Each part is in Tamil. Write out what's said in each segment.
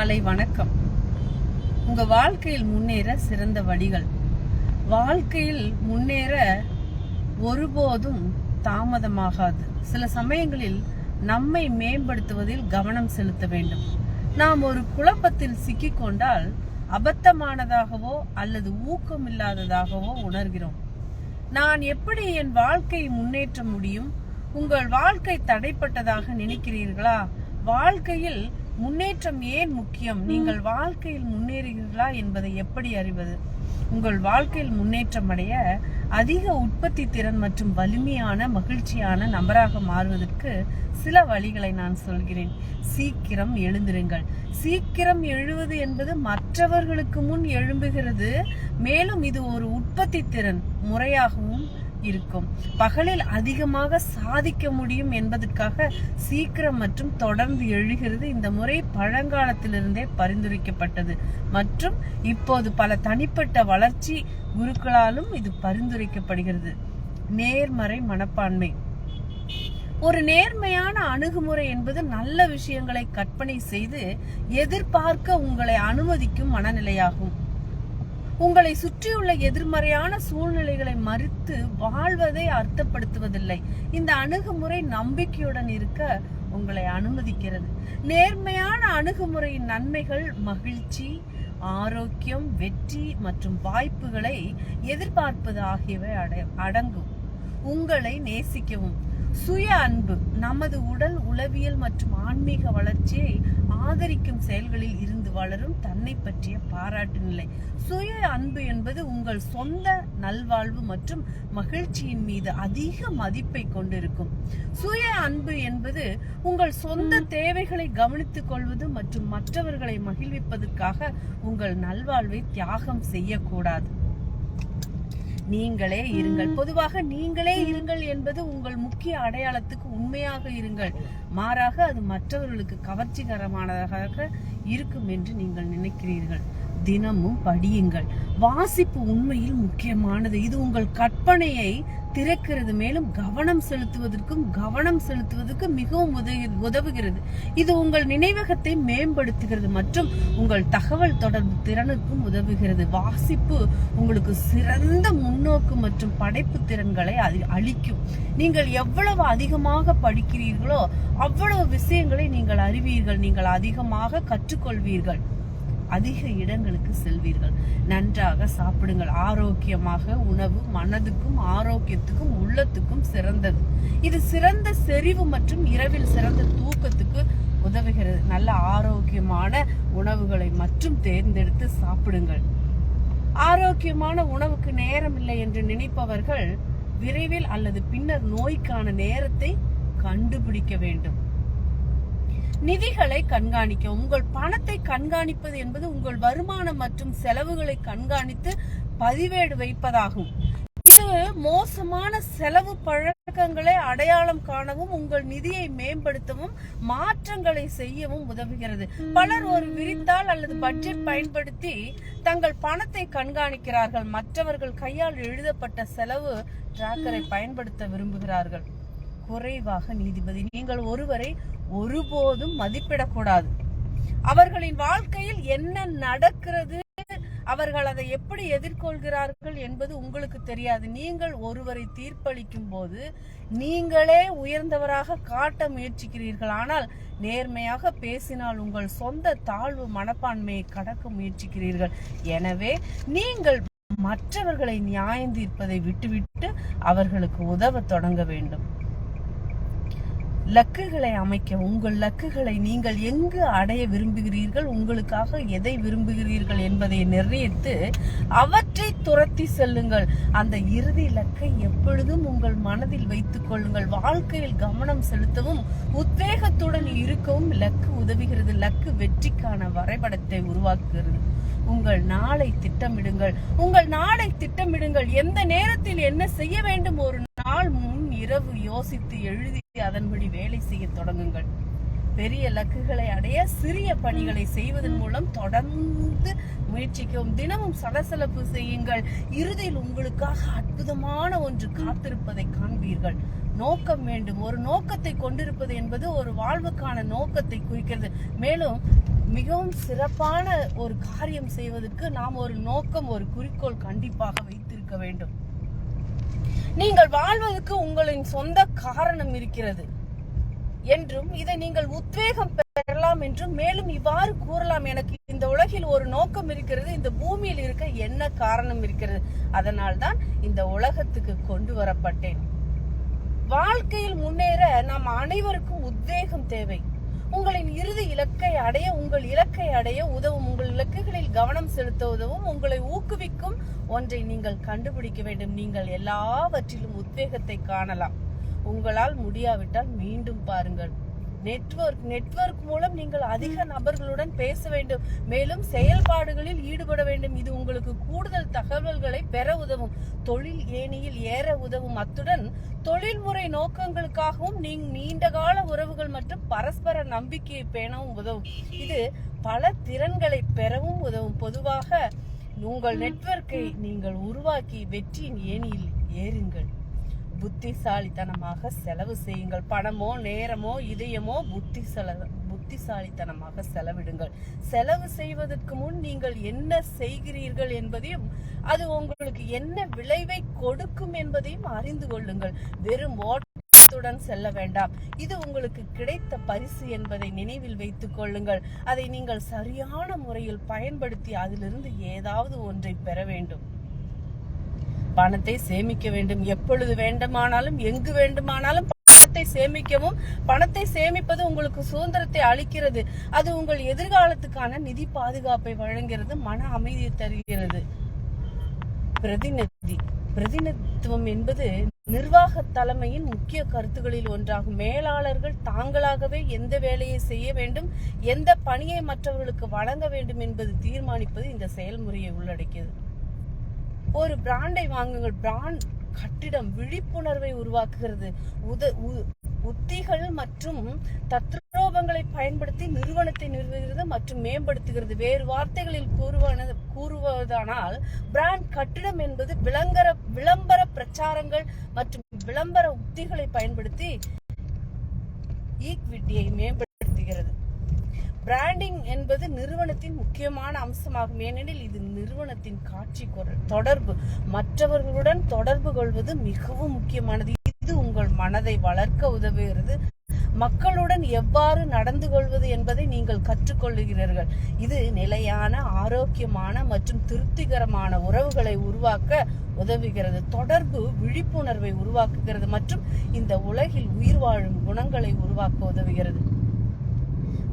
காலை வணக்கம். உங்க வாழ்க்கையில் முன்னேற சிறந்த வழிகள். வாழ்க்கையில் முன்னேற ஒருபோதும் தாமதமாகாது. சில சமயங்களில் நம்மை மேம்படுத்துவதில் கவனம் செலுத்த வேண்டும். நாம் ஒரு குழப்பத்தில் சிக்கிக்கொண்டால் அபத்தமானதாகவோ அல்லது ஊக்கமில்லாததாகவோ உணர்கிறோம். நான் எப்படி என் வாழ்க்கையை முன்னேற்ற முடியும்? உங்கள் வாழ்க்கை தடைப்பட்டதாக நினைக்கிறீர்களா? வாழ்க்கையில் முன்னேற்றம் ஏன் முக்கியம்? நீங்கள் வாழ்க்கையில் முன்னேறுகிறீர்களா என்பதை எப்படி அறிவது? உங்கள் வாழ்க்கையில் முன்னேற்றம் அடைய அதிக உற்பத்தி திறன் மற்றும் வலிமையான மகிழ்ச்சியான நபராக மாறுவதற்கு சில வழிகளை நான் சொல்கிறேன். சீக்கிரம் எழுந்திருங்கள். சீக்கிரம் எழுவது என்பது மற்றவர்களுக்கு முன் எழும்புகிறது. மேலும் இது ஒரு உற்பத்தி திறன். முறையாகவும் இருக்கும். பகலில் அதிகமாக சாதிக்க முடியும் என்பதற்காக சீக்கிரம் மற்றும் தொடர்ந்து எழுகிறது. இந்த முறை பழங்காலத்திலிருந்தே பரிந்துரைக்கப்பட்டது. மற்றும் இப்போது பல தனிப்பட்ட வளர்ச்சி குருக்களாலும் இது பரிந்துரைக்கப்படுகிறது. நேர்மறை மனப்பான்மை. ஒரு நேர்மையான அணுகுமுறை என்பது நல்ல விஷயங்களை கற்பனை செய்து எதிர்பார்க்க உங்களை அனுமதிக்கும் மனநிலையாகும். உங்களை சுற்றியுள்ள எதிர்மறையான சூழ்நிலைகளை மறுத்து வாழ்வதை அர்த்தப்படுத்துவதில்லை. இந்த அணுகுமுறை நம்பிக்கையுடன் இருக்க உங்களை அனுமதிக்கிறது. நேர்மையான அணுகுமுறையின் நன்மைகள் மகிழ்ச்சி ஆரோக்கியம் வெற்றி மற்றும் வாய்ப்புகளை எதிர்பார்ப்பது ஆகியவை அட- அடங்கும். உங்களை நேசிக்கவும். சுய அன்பு நமது உடல் உளவியல் மற்றும் ஆன்மீக வளர்ச்சியை ஆதரிக்கும் செயல்களில் இருந்து வளரும் தன்னை பற்றிய பாராட்டு நிலை. சுய அன்பு என்பது உங்கள் சொந்த நல்வாழ்வு மற்றும் மகிழ்ச்சியின் மீது அதிக மதிப்பை கொண்டிருக்கும். சுய அன்பு என்பது உங்கள் சொந்த தேவைகளை கவனித்துக் கொள்வது மற்றும் மற்றவர்களை மகிழ்விப்பதற்காக உங்கள் நல்வாழ்வை தியாகம் செய்யக்கூடாது. நீங்களே இருங்கள். பொதுவாக நீங்களே இருங்கள் என்பது உங்கள் முக்கிய அடையாளத்துக்கு உண்மையாக இருங்கள். மாறாக அது மற்றவர்களுக்கு கவர்ச்சிகரமானதாக இருக்கும் என்று நீங்கள் நினைக்கிறீர்கள். தினமும் படியுங்கள். வாசிப்பு உண்மையில் முக்கியமானது. இது உங்கள் கற்பனையை திறக்கிறது. மேலும் கவனம் செலுத்துவதற்கும் கவனம் செலுத்துவதற்கு மிகவும் உதவி- உதவுகிறது. இது உங்கள் நினைவகத்தை மேம்படுத்துகிறது மற்றும் உங்கள் தகவல் தொடர்பு திறனுக்கும் உதவுகிறது. வாசிப்பு உங்களுக்கு சிறந்த முன்னோக்கு மற்றும் படைப்பு திறன்களை அளிக்கும். நீங்கள் எவ்வளவு அதிகமாக படிக்கிறீர்களோ அவ்வளவு விஷயங்களை நீங்கள் அறிவீர்கள். நீங்கள் அதிகமாக கற்றுக்கொள்வீர்கள். அதிக இடங்களுக்கு செல்வீர்கள். நன்றாக சாப்பிடுங்கள். ஆரோக்கியமாக உணவு மனதுக்கும் ஆரோக்கியத்துக்கும் உள்ளத்துக்கும் சிறந்தது. இது சிறந்த செறிவு மற்றும் இரவில் சிறந்த தூக்கத்துக்கு உதவுகிறது. நல்ல ஆரோக்கியமான உணவுகளை மட்டும் தேர்ந்தெடுத்து சாப்பிடுங்கள். ஆரோக்கியமான உணவுக்கு நேரம் இல்லை என்று நினைப்பவர்கள் விரைவில் அல்லது பின்னர் நோய்க்கான நேரத்தை கண்டுபிடிக்க வேண்டும். நிதிகளை கண்காணிக்க உங்கள் பணத்தை கண்காணிப்பது என்பது உங்கள் வருமானம் மற்றும் செலவுகளை கண்காணித்து பதிவேடு வைப்பதாகும். இது மோசமான செலவு பழக்கங்களை அடையாளம் காணவும் உங்கள் நிதியை மேம்படுத்தவும் மாற்றங்களை செய்யவும் உதவுகிறது. பலர் ஒரு விரித்தால் அல்லது பட்ஜெட் பயன்படுத்தி தங்கள் பணத்தை கண்காணிக்கிறார்கள். மற்றவர்கள் கையால் எழுதப்பட்ட செலவு டிராக்கரை பயன்படுத்த விரும்புகிறார்கள். குறைவாக நீதிபதி. நீங்கள் ஒருவரை ஒருபோதும் மதிப்பிடக்கூடாது. அவர்களின் வாழ்க்கையில் என்ன நடக்கிறது அவர்கள் அதை எப்படி எதிர்கொள்கிறார்கள் என்பது உங்களுக்கு தெரியாது. நீங்கள் ஒருவரை தீர்ப்பளிக்கும் போது நீங்களே உயர்ந்தவராக காட்ட முயற்சிக்கிறீர்கள். ஆனால் நேர்மையாக பேசினால் உங்கள் சொந்த தாழ்வு மனப்பான்மையை கடக்க முயற்சிக்கிறீர்கள். எனவே நீங்கள் மற்றவர்களை நியாயம் தீர்ப்பதை விட்டுவிட்டு அவர்களுக்கு உதவ தொடங்க வேண்டும். லக்குகளை அமைக்க உங்கள் லக்குகளை நீங்கள் எங்கு அடைய விரும்புகிறீர்கள் உங்களுக்காக எதை விரும்புகிறீர்கள் என்பதை நிர்ணயித்து அவற்றை துரத்தி செல்லுங்கள். அந்த இறுதி லக்கை எப்பொழுதும் உங்கள் மனதில் வைத்துக் கொள்ளுங்கள். வாழ்க்கையில் கவனம் செலுத்தவும் உத்வேகத்துடன் இருக்கவும் லக்கு உதவுகிறது. லக்கு வெற்றிக்கான வரைபடத்தை உருவாக்குகிறது. உங்கள் நாளை திட்டமிடுங்கள். உங்கள் நாளை திட்டமிடுங்கள். எந்த நேரத்தில் என்ன செய்ய வேண்டும்? ஒரு நாள் முன் இரவு யோசித்து எழுதி அதன்படி வேலை செய்ய தொடங்குங்கள். பெரிய இலக்குகளை அடைய சிறிய பணிகளை செய்வதன் மூலம் தொடர்ந்து முயற்சிக்கவும். தினமும் சலசலப்பு செய்யுங்கள். இறுதியில் உங்களுக்காக அற்புதமான ஒன்று காத்திருப்பதை காண்பீர்கள். நோக்கம் வேண்டும். ஒரு நோக்கத்தை கொண்டிருப்பது என்பது ஒரு வாழ்வுக்கான நோக்கத்தை குறிக்கிறது. மேலும் மிகவும் சிறப்பான ஒரு காரியம் செய்வதற்கு நாம் ஒரு நோக்கம் ஒரு குறிக்கோள் கண்டிப்பாக வைத்திருக்க வேண்டும். நீங்கள் வாழ்வதற்கு உங்களின் சொந்த காரணம் இருக்கிறது என்றும் இதை நீங்கள் உத்வேகம் பெறலாம் என்றும் மேலும் இவ்வாறு கூறலாம். எனக்கு இந்த உலகில் ஒரு நோக்கம் இருக்கிறது இந்த பூமியில் இருக்க என்ன காரணம் இருக்கிறது? அதனால் தான் இந்த உலகத்துக்கு கொண்டு வரப்பட்டேன். வாழ்க்கையில் முன்னேற நாம் அனைவருக்கும் உத்வேகம் தேவை. உங்களின் இறுதி இலக்கை அடைய உங்கள் இலக்கை அடைய உதவும் உங்கள் இலக்குகளில் கவனம் செலுத்த உதவும் உங்களை ஊக்குவிக்கும் ஒன்றை நீங்கள் கண்டுபிடிக்க வேண்டும். நீங்கள் எல்லாவற்றிலும் உத்வேகத்தை காணலாம். உங்களால் முடியாவிட்டால் மீண்டும் பாருங்கள். நெட்வொர்க் நெட்வொர்க் மூலம் நீங்கள் அதிக நபர்களுடன் பேச வேண்டும். மேலும் செயல்பாடுகளில் ஈடுபட வேண்டும். இது உங்களுக்கு கூடுதல் தகவல்களை பெற உதவும். தொழில் ஏணியில் ஏற உதவும். அத்துடன் தொழில்முறை நோக்கங்களுக்காகவும் நீங்க நீண்டகால உறவுகள் மற்றும் பரஸ்பர நம்பிக்கையை பேணவும் உதவும். இது பல திறன்களை பெறவும் உதவும். பொதுவாக உங்கள் நெட்வொர்க்கை நீங்கள் உருவாக்கி வெற்றியின் ஏணியில் ஏறுங்கள். புத்திசாலித்தனமாக செலவு செய்யுங்கள். பணமோ நேரமோ இதயமோ புத்திசல புத்திசாலித்தனமாக செலவிடுங்கள். செலவு செய்வதற்கு முன் நீங்கள் என்ன செய்கிறீர்கள் என்பதையும் அது உங்களுக்கு என்ன விளைவை கொடுக்கும் என்பதையும் அறிந்து கொள்ளுங்கள். வெறும் ஓட்டத்துடன் செல்ல வேண்டாம். இது உங்களுக்கு கிடைத்த பரிசு என்பதை நினைவில் வைத்துக் கொள்ளுங்கள். அதை நீங்கள் சரியான முறையில் பயன்படுத்தி அதிலிருந்து ஏதாவது ஒன்றை பெற வேண்டும். பணத்தை சேமிக்க வேண்டும். எப்பொழுது வேண்டுமானாலும் எங்கு வேண்டுமானாலும் பணத்தை சேமிக்கவும். பணத்தை சேமிப்பது உங்களுக்கு சுதந்திரத்தை அளிக்கிறது. அது உங்கள் எதிர்காலத்துக்கான நிதி பாதுகாப்பை வழங்குகிறது மன அமைதியை தருகிறது. பிரதிநிதி. பிரதிநிதித்துவம் என்பது நிர்வாக தலைமையின் முக்கிய கருத்துகளில் ஒன்றாகும். மேலாளர்கள் தாங்களாகவே எந்த வேலையை செய்ய வேண்டும் எந்த பணியை மற்றவர்களுக்கு வழங்க வேண்டும் என்பது தீர்மானிப்பது இந்த செயல்முறையை உள்ளடக்கியது. ஒரு பிராண்டை வாங்குங்கள். பிராண்ட் கட்டிடம் விழிப்புணர்வை உருவாக்குகிறது. உத உ- உத்திகள் மற்றும் தத்ரோபங்களை பயன்படுத்தி நிறுவனத்தை நிறுவுகிறது மற்றும் மேம்படுத்துகிறது. வேறு வார்த்தைகளில் கூறுவானது கூறுவதானால் பிராண்ட் கட்டிடம் என்பது விளம்பர விளம்பர பிரச்சாரங்கள் மற்றும் விளம்பர உத்திகளை பயன்படுத்தி ஈக்விட்டியை மேம்படுத்த பிராண்டிங் என்பது நிறுவனத்தின் முக்கியமான அம்சமாகும். ஏனெனில் இது நிறுவனத்தின் காட்சி குரல் தொடர்பு. மற்றவர்களுடன் தொடர்பு கொள்வது மிகவும் முக்கியமானது. இது உங்கள் மனதை வளர்க்க உதவுகிறது. மக்களுடன் எவ்வாறு நடந்து கொள்வது என்பதை நீங்கள் கற்றுக்கொள்ளுகிறீர்கள் இது நிலையான ஆரோக்கியமான மற்றும் திருப்திகரமான உறவுகளை உருவாக்க உதவுகிறது. தொடர்பு விழிப்புணர்வை உருவாக்குகிறது மற்றும் இந்த உலகில் உயிர் வாழும் குணங்களை உருவாக்க உதவுகிறது.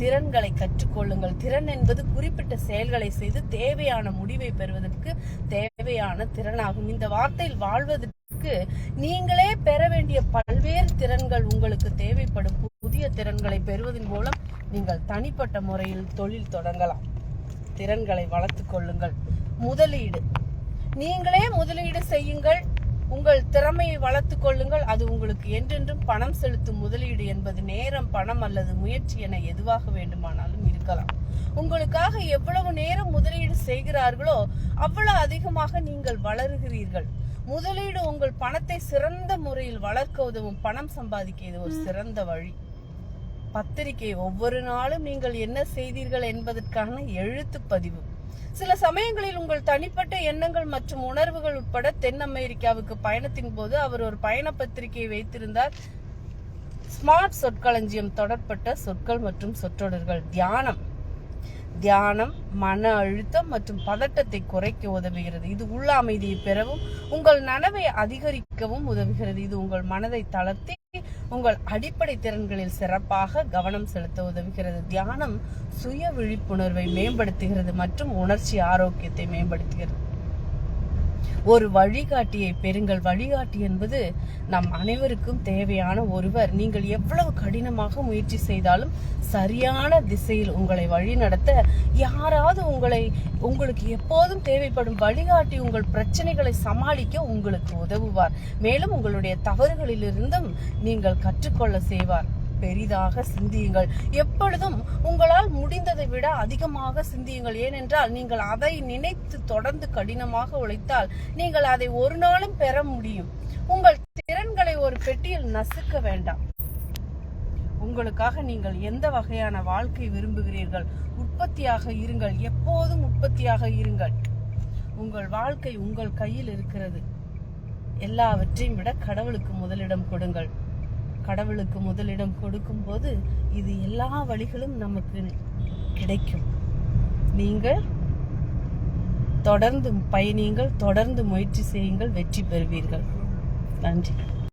திறன்களை கற்றுக்கொள்ளுங்கள். திறன் என்பது குறிப்பிட்ட செயல்களை செய்து தேவையான முடிவை பெறுவதற்கு தேவையான திறனாகும். இந்த வார்த்தையில் வாழ்வதற்கு நீங்களே பெற வேண்டிய பல்வேறு திறன்கள் உங்களுக்கு தேவைப்படும். புதிய திறன்களை பெறுவதன் மூலம் நீங்கள் தனிப்பட்ட முறையில் தொழில் தொடங்கலாம். திறன்களை வளர்த்துக் கொள்ளுங்கள். முதலீடு. நீங்களே முதலீடு செய்யுங்கள். உங்கள் திறமையை வளர்த்து கொள்ளுங்கள். அது உங்களுக்கு என்றென்றும் பணம் செலுத்தும் முதலீடு என்பது நேரம் பணம் அல்லது முயற்சி என எதுவாக வேண்டுமானாலும் இருக்கலாம். உங்களுக்காக எவ்வளவு நேரம் முதலீடு செய்கிறார்களோ அவ்வளவு அதிகமாக நீங்கள் வளருகிறீர்கள். முதலீடு உங்கள் பணத்தை சிறந்த முறையில் வளர்க்க உதவும் பணம் சம்பாதிக்க இது ஒரு சிறந்த வழி. பத்திரிகை ஒவ்வொரு நாளும் நீங்கள் என்ன செய்தீர்கள் என்பதற்கான எழுத்து பதிவு. சில சமயங்களில் உங்கள் தனிப்பட்ட எண்ணங்கள் மற்றும் உணர்வுகள் உட்பட தென் அமெரிக்காவுக்கு பயணத்தின் போது அவர் ஒரு பயண பத்திரிகையை வைத்திருந்தார். ஸ்மார்ட் சொற்களஞ்சியம் தொடர்பட்ட சொற்கள் மற்றும் சொற்றொடர்கள் தியானம். தியானம் மன அழுத்தம் மற்றும் பதட்டத்தை குறைக்க உதவுகிறது. இது உள்ள அமைதியை பெறவும் உங்கள் நனவை அதிகரிக்கவும் உதவுகிறது. இது உங்கள் மனதை தளர்த்தி உங்கள் அடிப்படை திறன்களில் சிறப்பாக கவனம் செலுத்த உதவுகிறது. தியானம் சுய விழிப்புணர்வை மேம்படுத்துகிறது மற்றும் உணர்ச்சி ஆரோக்கியத்தை மேம்படுத்துகிறது. ஒரு வழிகாட்டியை பெறுங்கள். வழிகாட்டி என்பது நம் அனைவருக்கும் தேவையான ஒருவர். நீங்கள் எவ்வளவு கடினமாக முயற்சி செய்தாலும் சரியான திசையில் உங்களை வழிநடத்த யாராவது உங்களை உங்களுக்கு எப்போதும் தேவைப்படும் வழிகாட்டி உங்கள் பிரச்சனைகளை சமாளிக்க உங்களுக்கு உதவுவார். மேலும் உங்களுடைய தவறுகளிலிருந்தும் நீங்கள் கற்றுக்கொள்ள செய்வார். பெரிதாக சிந்தியுங்கள். எப்பொழுதும் உங்களால் முடிந்ததை விட அதிகமாக சிந்தியுங்கள். ஏனென்றால் நீங்கள் அதை நினைத்து தொடர்ந்து கடினமாக உழைத்தால் நீங்கள் அதை ஒரு நாளும் பெற முடியும். உங்கள் திறன்களை ஒரு பெட்டியில் நசுக்க வேண்டாம். உங்களுக்காக நீங்கள் எந்த வகையான வாழ்க்கை விரும்புகிறீர்கள்? உற்பத்தியாக இருங்கள். எப்போதும் உற்பத்தியாக இருங்கள். உங்கள் வாழ்க்கை உங்கள் கையில் இருக்கிறது. எல்லாவற்றையும் விட கடவுளுக்கு முதலிடம் கொடுங்கள். கடவுளுக்கு முதலிடம் கொடுக்கும்போது இது எல்லா வழிகளும் நமக்கு கிடைக்கும். நீங்கள் தொடர்ந்து பயணியுங்கள் தொடர்ந்து முயற்சி செய்யுங்கள் வெற்றி பெறுவீர்கள். நன்றி.